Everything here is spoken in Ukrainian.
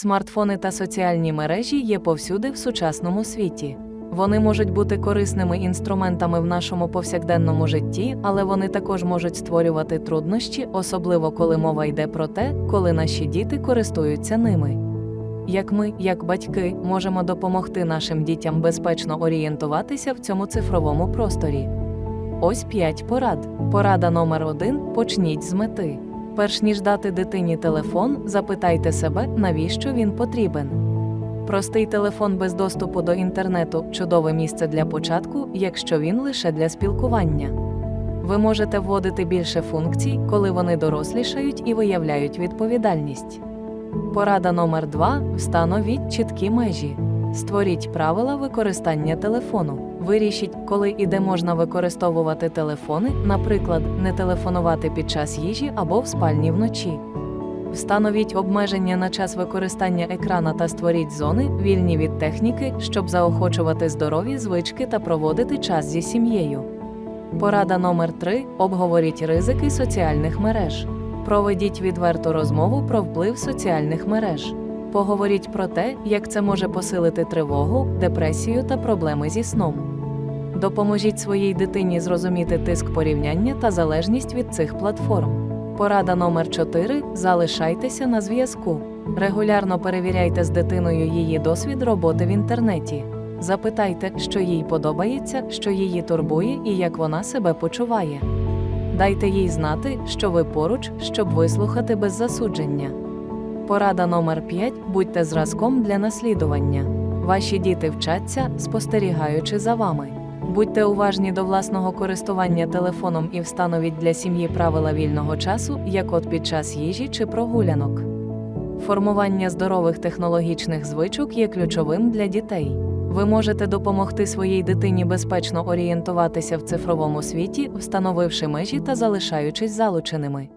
Смартфони та соціальні мережі є повсюди в сучасному світі. Вони можуть бути корисними інструментами в нашому повсякденному житті, але вони також можуть створювати труднощі, особливо коли мова йде про те, коли наші діти користуються ними. Як ми, як батьки, можемо допомогти нашим дітям безпечно орієнтуватися в цьому цифровому просторі. Ось 5 порад. Порада номер 1 Почніть з мети. Перш ніж дати дитині телефон, запитайте себе, навіщо він потрібен. Простий телефон без доступу до інтернету чудове місце для початку, якщо він лише для спілкування. Ви можете вводити більше функцій, коли вони дорослішають і виявляють відповідальність. Порада номер 2 Встановіть чіткі межі. Створіть правила використання телефону. Вирішіть, коли і де можна використовувати телефони, наприклад, не телефонувати під час їжі або в спальні вночі. Встановіть обмеження на час використання екрана та створіть зони, вільні від техніки, щоб заохочувати здорові звички та проводити час зі сім'єю. Порада номер 3 Обговоріть ризики соціальних мереж. Проведіть відверту розмову про вплив соціальних мереж. Поговоріть про те, як це може посилити тривогу, депресію та проблеми зі сном. Допоможіть своїй дитині зрозуміти тиск порівняння та залежність від цих платформ. Порада номер 4 Залишайтеся на зв'язку. Регулярно перевіряйте з дитиною її досвід роботи в інтернеті. Запитайте, що їй подобається, що її турбує і як вона себе почуває. Дайте їй знати, що ви поруч, щоб вислухати без засудження. Порада номер 5 Будьте зразком для наслідування. Ваші діти вчаться, спостерігаючи за вами. Будьте уважні до власного користування телефоном і встановіть для сім'ї правила вільного часу, як от під час їжі чи прогулянок. Формування здорових технологічних звичок є ключовим для дітей. Ви можете допомогти своїй дитині безпечно орієнтуватися в цифровому світі, встановивши межі та залишаючись залученими.